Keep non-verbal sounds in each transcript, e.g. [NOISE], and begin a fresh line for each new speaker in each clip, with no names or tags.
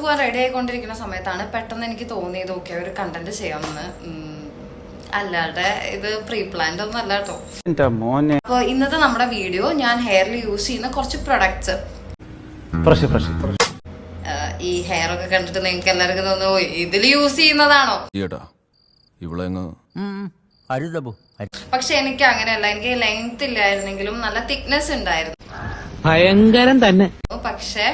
പുറത്തു പോകാൻ റെഡി ആയിക്കൊണ്ടിരിക്കുന്ന സമയത്താണ് പെട്ടെന്ന് എനിക്ക് തോന്നിയത് ഓക്കെ ഒരു കണ്ടന്റ് ചെയ്യാമെന്ന്. അല്ലാതെ ഇത് പ്രീ പ്ലാൻഡ് ഒന്നും അല്ല കേട്ടോ. അപ്പൊ ഇന്നത്തെ നമ്മുടെ വീഡിയോ ഞാൻ ഹെയറിൽ യൂസ് ചെയ്യുന്ന കുറച്ച് പ്രൊഡക്ട്സ് ഈ ഹെയർ ഒക്കെ കണ്ടിട്ട് നിങ്ങൾക്ക് എല്ലാവർക്കും തോന്നുന്നു "ഓ, ഇതിൽ യൂസ് ചെയ്യുന്നതാണോ? പക്ഷെ എനിക്ക് അങ്ങനെയല്ല. എനിക്ക് ലെങ്ത് ഇല്ലായിരുന്നെങ്കിലും നല്ല തിക്നെസ് ഉണ്ടായിരുന്നു.
ഭയങ്കരം തന്നെ.
പക്ഷെ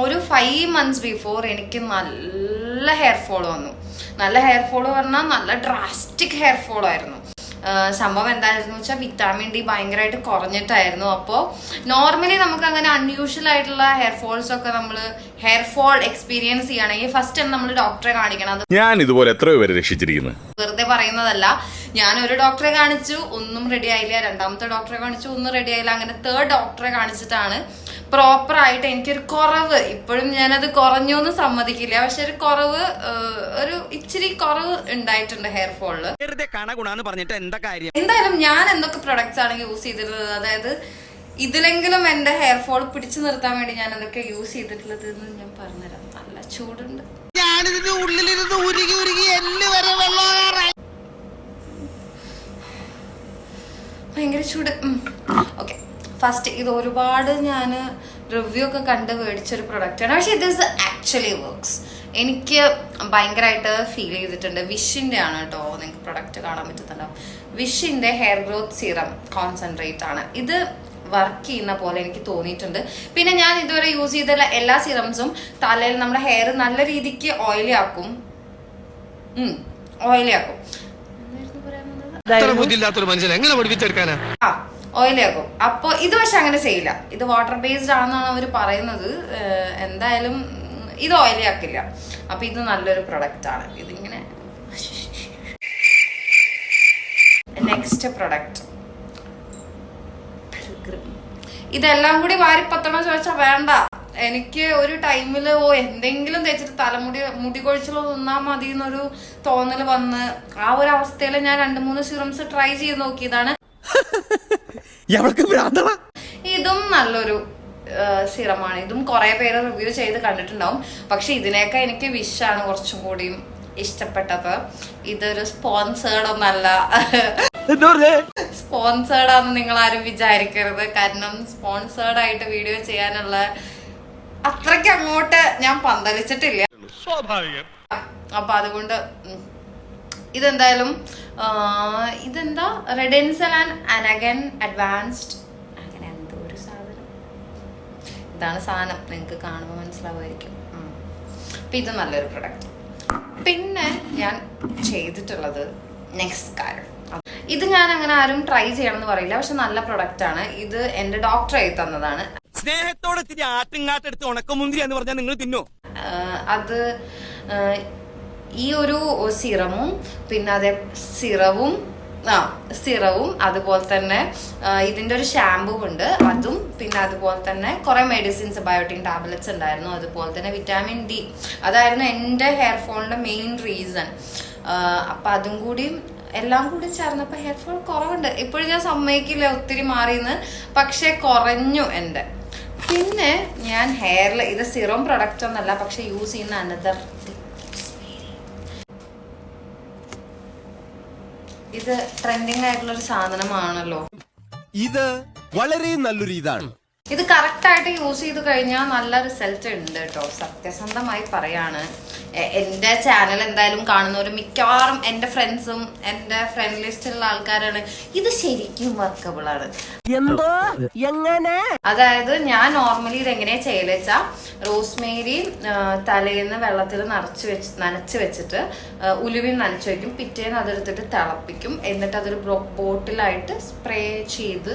ഒരു ഫൈവ് മന്ത്സ് ബിഫോർ എനിക്ക് നല്ല ഹെയർ ഫോൾ വന്നു. നല്ല ഹെയർ ഫോൾ പറഞ്ഞാൽ നല്ല ഡ്രാസ്റ്റിക് ഹെയർ ഫോൾ ആയിരുന്നു. സംഭവം എന്തായിരുന്നു വെച്ചാൽ വിറ്റാമിൻ ഡി ഭയങ്കരമായിട്ട് കുറഞ്ഞിട്ടായിരുന്നു. അപ്പോൾ നോർമലി നമുക്ക് അങ്ങനെ അൺയൂഷ്വൽ ആയിട്ടുള്ള ഹെയർ ഫോൾസ് ഒക്കെ നമ്മൾ ഹെയർ ഫോൾ എക്സ്പീരിയൻസ് ചെയ്യണമെങ്കിൽ ഫസ്റ്റ് നമ്മൾ ഡോക്ടറെ കാണിക്കണം.
ഞാൻ ഇതുപോലെ എത്രയോ പേരെ രക്ഷിച്ചിരിക്കുന്നു.
വെറുതെ പറയുന്നതല്ല. ഞാൻ ഒരു ഡോക്ടറെ കാണിച്ചു ഒന്നും റെഡി ആയില്ല. രണ്ടാമത്തെ ഡോക്ടറെ കാണിച്ചു ഒന്നും റെഡി ആയില്ല. അങ്ങനെ തേർഡ് ഡോക്ടറെ കാണിച്ചിട്ടാണ് പ്രോപ്പർ ആയിട്ട് എനിക്കൊരു കുറവ്. ഇപ്പോഴും ഞാനത് കുറഞ്ഞു എന്ന് സമ്മതിക്കില്ല. പക്ഷെ ഒരു കുറവ് ഒരു ഇച്ചിരി കുറവ് ഉണ്ടായിട്ടുണ്ട് ഹെയർ
ഫോളിൽ പറഞ്ഞിട്ട് എന്താ കാര്യം?
എന്തായാലും ഞാൻ എന്തൊക്കെ പ്രൊഡക്ട്സ് ആണ് യൂസ് ചെയ്തിട്ടുള്ളത്? അതായത് ഇതിലെങ്കിലും എന്റെ ഹെയർ ഫോൾ പിടിച്ചു നിർത്താൻ വേണ്ടി ഞാൻ എന്തൊക്കെ യൂസ് ചെയ്തിട്ടുള്ളത് എന്ന് ഞാൻ പറഞ്ഞുതരാം. നല്ല ചൂടുണ്ട്.
ഞാനിതിന്റെ ഉള്ളിലിരുന്ന് ഉരുകി ഉരുകി എല്ല് വരെ വെള്ളം
ഭയങ്കര ചൂട്. ഓക്കെ ഫസ്റ്റ് ഇത് ഒരുപാട് ഞാൻ റിവ്യൂ ഒക്കെ കണ്ട് മേടിച്ചൊരു പ്രൊഡക്റ്റാണ് പക്ഷെ ഇത് ആക്ച്വലി വർക്ക്സ് എനിക്ക് ഭയങ്കരമായിട്ട് ഫീൽ ചെയ്തിട്ടുണ്ട്. വിഷിന്റെ ആണ് കേട്ടോ നിങ്ങൾക്ക് പ്രൊഡക്റ്റ് കാണാൻ പറ്റുന്നുണ്ടാവും വിഷിന്റെ ഹെയർ ഗ്രോത്ത് സീറം കോൺസെൻട്രേറ്റ് ആണ്. ഇത് വർക്ക് ചെയ്യുന്ന പോലെ എനിക്ക് തോന്നിയിട്ടുണ്ട്. പിന്നെ ഞാൻ ഇതുവരെ യൂസ് ചെയ്ത എല്ലാ സിറംസും തലയിൽ നമ്മുടെ ഹെയർ നല്ല രീതിക്ക് ഓയിലി ആക്കും. ഓയിലി ആക്കും.
ബുദ്ധിയില്ലാത്തൊരു മനുഷ്യൻ എങ്ങനെ പഠിപ്പിച്ചെടുക്കാനാ?
ആ ഓയിലി ആക്കും അപ്പൊ ഇത് പക്ഷെ അങ്ങനെ ചെയ്യില്ല. ഇത് വാട്ടർ ബേസ്ഡ് ആണെന്നാണ് അവർ പറയുന്നത്. എന്തായാലും ഇത് ഓയിലി ആക്കില്ല. അപ്പൊ ഇത് നല്ലൊരു പ്രൊഡക്റ്റ് ആണ്. ഇതിങ്ങനെ നെക്സ്റ്റ് പ്രൊഡക്റ്റ് ഇതെല്ലാം കൂടി വാരിപ്പത്തണം ചോദിച്ചാൽ വേണ്ട. എനിക്ക് ഒരു ടൈമിൽ ഓ എന്തെങ്കിലും തേച്ചിട്ട് തലമുടി മുടി കൊഴിച്ചിലോ നിന്നാ മതി എന്നൊരു തോന്നൽ വന്ന് ആ ഒരു അവസ്ഥയിൽ ഞാൻ രണ്ട് മൂന്ന് സിറംസ് ട്രൈ ചെയ്ത് നോക്കിയതാണ്. [LAUGHS] ഇതും നല്ലൊരു സിറമാണ്. ഇതും കുറെ പേര് റിവ്യൂ ചെയ്ത് കണ്ടിട്ടുണ്ടാവും. പക്ഷെ ഇതിനേക്കാൾ എനിക്ക് വിഷാണ് കുറച്ചും കൂടിയും ഇഷ്ടപ്പെട്ടത്. ഇതൊരു സ്പോൺസേർഡ് ഒന്നല്ല. സ്പോൺസേർഡ് ആണെന്ന് നിങ്ങൾ ആരും വിചാരിക്കരുത്. കാരണം സ്പോൺസേർഡ് ആയിട്ട് വീഡിയോ ചെയ്യാനുള്ള അത്രയ്ക്ക് അങ്ങോട്ട് ഞാൻ പന്തലിച്ചിട്ടില്ല.
സ്വാഭാവികം.
അപ്പൊ അതുകൊണ്ട്. ഇതെന്തായാലും ഇതെന്താ? റെഡൻസൽ ആൻഡ് അനഗൻ അഡ്വാൻസ്ഡ് അങ്ങനെ എന്തോ ഒരു സാധനം. ഇതാണ് സാധനം. നിങ്ങൾക്ക് കാണുമ്പോൾ മനസ്സിലാവുമായിരിക്കും. അപ്പൊ ഇത് നല്ലൊരു പ്രൊഡക്റ്റ് പിന്നെ ഞാൻ ചെയ്തിട്ടുള്ളത് നെക്സ്റ്റ് കാര്യം. ഇത് ഞാൻ അങ്ങനെ ആരും ട്രൈ ചെയ്യണം എന്ന് പറയില്ല. പക്ഷെ നല്ല പ്രൊഡക്റ്റ് ആണ്. ഇത് എന്റെ ഡോക്ടർ ആയി തന്നതാണ്.
സ്നേഹത്തോടെ ഇത്തിരി ആട്ടിങ്ങാട്ടെടുത്ത് ഉണക്കമുന്തിരി എന്ന് പറഞ്ഞാൽ നിങ്ങൾ തിന്നോ?
അത് ഈ ഒരു സിറമും പിന്നെ അതേ സിറവും ആ സിറവും അതുപോലെ തന്നെ ഇതിന്റെ ഒരു ഷാമ്പൂ ഉണ്ട്. അതും പിന്നെ അതുപോലെ തന്നെ കുറേ മെഡിസിൻസ് ബയോട്ടിൻ ടാബ്ലറ്റ്സ് ഉണ്ടായിരുന്നു. അതുപോലെ തന്നെ വിറ്റാമിൻ ഡി അതായിരുന്നു എന്റെ ഹെയർ ഫോളിന്റെ മെയിൻ റീസൺ അപ്പൊ അതും കൂടി എല്ലാം കൂടി ചേർന്നപ്പോൾ ഹെയർ ഫോൾ കുറവുണ്ട്. ഇപ്പോഴും ഞാൻ സമ്മതിക്കില്ല ഒത്തിരി മാറിയെന്ന്. പക്ഷേ കുറഞ്ഞു എന്റെ. പിന്നെ ഞാൻ ഹെയറിൽ ഇത് സിറം പ്രൊഡക്റ്റ് ഒന്നല്ല പക്ഷെ യൂസ് ചെയ്യുന്ന അനദർ ഇത് ട്രെൻഡിങ് ആയിട്ടുള്ള ഒരു സാധനമാണല്ലോ.
ഇത് വളരെ നല്ലൊരു ഇതാണ്.
ഇത് കറക്റ്റ് ആയിട്ട് യൂസ് ചെയ്ത് കഴിഞ്ഞാൽ നല്ല റിസൾട്ട് ഉണ്ട് കേട്ടോ സത്യസന്ധമായി പറയാണ്. എന്റെ ചാനൽ എന്തായാലും കാണുന്നവരും മിക്കവാറും എന്റെ ഫ്രണ്ട്സും എന്റെ ഫ്രണ്ട് ലിസ്റ്റിലുള്ള ആൾക്കാരാണ്. ഇത് ശരിക്കും വർക്കബിൾ ആണ്.
എന്തോ? എങ്ങനെ?
അതായത് ഞാൻ നോർമലി ഇത് എങ്ങനെയാ റോസ്മേരി തലേന്ന് വെള്ളത്തിൽ നിറച്ച് വെച്ച് നനച്ച് വെച്ചിട്ട് ഉലുവിൽ ഉലുവയും നനച്ച് വെക്കും. പിറ്റേന്ന് അതെടുത്തിട്ട് തിളപ്പിക്കും. എന്നിട്ട് അതൊരു ബോട്ടിലായിട്ട് സ്പ്രേ ചെയ്ത്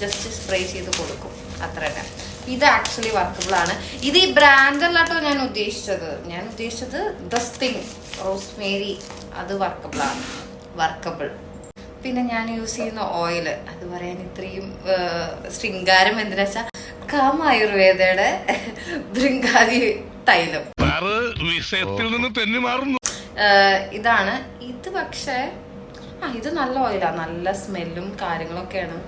ജസ്റ്റ് സ്പ്രേ ചെയ്ത് കൊടുക്കും. അത്ര തന്നെ ഇത് ആക്ച്വലി വർക്കബിൾ ആണ്. ഇത് ഈ ബ്രാൻഡ് ഞാൻ ഉദ്ദേശിച്ചത്. ഞാൻ ഉദ്ദേശിച്ചത് ദസ്തിങ് റോസ്മേരി അത് വർക്കബിൾ ആണ്. വർക്കബിൾ പിന്നെ ഞാൻ യൂസ് ചെയ്യുന്ന ഓയിൽ അത് പറയാൻ ഇത്രയും ശൃംഗാരം എന്തിനാ വെച്ചാൽ കാം ആയുർവേദയുടെ ഭൃങ്കാതി തൈലം.
വിഷയത്തിൽ നിന്ന് തെന്നി മാറുന്നു.
ഇതാണ്. ഇത് പക്ഷേ ആ ഇത് നല്ല ഓയിലാണ് നല്ല സ്മെല്ലും കാര്യങ്ങളൊക്കെയാണ്.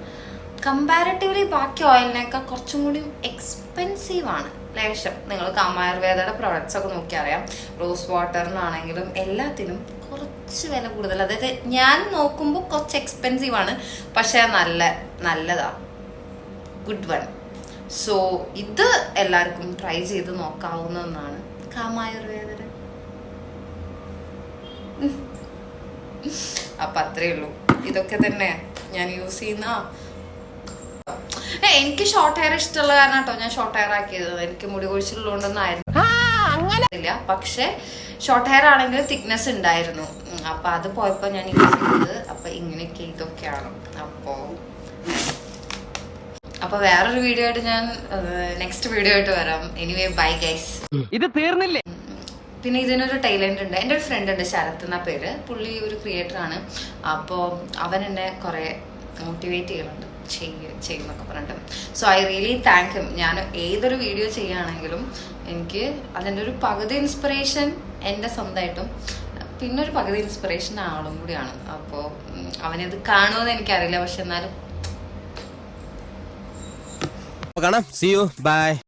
കമ്പാരിറ്റീവ്ലി ബാക്കി ഓയിലിനേക്കാൾ കുറച്ചും കൂടി എക്സ്പെൻസീവ് ആണ്. ലേശം. നിങ്ങൾ കാമായുർവേദയുടെ പ്രൊഡക്ട്സ് ഒക്കെ നോക്കി അറിയാം. റോസ് വാട്ടറിനാണെങ്കിലും എല്ലാത്തിനും കുറച്ച് വില കൂടുതൽ. അതായത് ഞാൻ നോക്കുമ്പോൾ കുറച്ച് എക്സ്പെൻസീവ് ആണ്. പക്ഷേ നല്ല നല്ലതാ. ഗുഡ് വൺ സോ ഇത് എല്ലാവർക്കും ട്രൈ ചെയ്ത് നോക്കാവുന്ന ഒന്നാണ് കാമായുർവേദ അപ്പൊ അത്രേ ഉള്ളൂ. ഇതൊക്കെ തന്നെ ഞാൻ യൂസ് ചെയ്യുന്ന ഏ, എനിക്ക് ഷോർട്ട് ഹെയർ ഇഷ്ടമുള്ള കാരണം കേട്ടോ ഞാൻ ഷോർട്ട് ഹെയർ ആക്കിയത്. എനിക്ക് മുടി കൊഴിച്ചിലുള്ളതുകൊണ്ടൊന്നും അങ്ങനെ പക്ഷെ ഷോർട്ട് ഹെയർ ആണെങ്കിൽ തിക്നെസ് ഉണ്ടായിരുന്നു. അപ്പൊ അത് പോയപ്പോ ഞാൻ ചെയ്തത്. അപ്പൊ ഇങ്ങനെയൊക്കെ ഇതൊക്കെയാണ്. അപ്പോ അപ്പൊ വേറൊരു വീഡിയോ ആയിട്ട് ഞാൻ നെക്സ്റ്റ് വീഡിയോ ആയിട്ട് വരാം. എനിവേ ബൈ ഗൈസ്
ഇത് തീർന്നില്ലേ?
പിന്നെ ഇതിനൊരു ടൈലൻഡ് ഉണ്ട്. എന്റെ ഒരു ഫ്രണ്ട് ഉണ്ട് ശരത് എന്ന പേര്. പുള്ളി ഒരു ക്രിയേറ്റർ ആണ്. അപ്പോൾ അവൻ എന്നെ കുറേ മോട്ടിവേറ്റ് ചെയ്യുന്നുണ്ട് ചെയ്യ ചെയ്യുന്നൊക്കെ പറഞ്ഞിട്ട്. So I really thank him ഞാൻ ഏതൊരു വീഡിയോ ചെയ്യുകയാണെങ്കിലും എനിക്ക് അതിന്റെ ഒരു പകുതി ഇൻസ്പിറേഷൻ എന്റെ സ്വന്തമായിട്ടും പിന്നെ ഒരു പകുതി ഇൻസ്പിറേഷൻ ആളും കൂടിയാണ്. അപ്പോൾ കാണുമോ കാണുമെന്ന് എനിക്കറിയില്ല. പക്ഷെ എന്നാലും.
കാണാം. C U by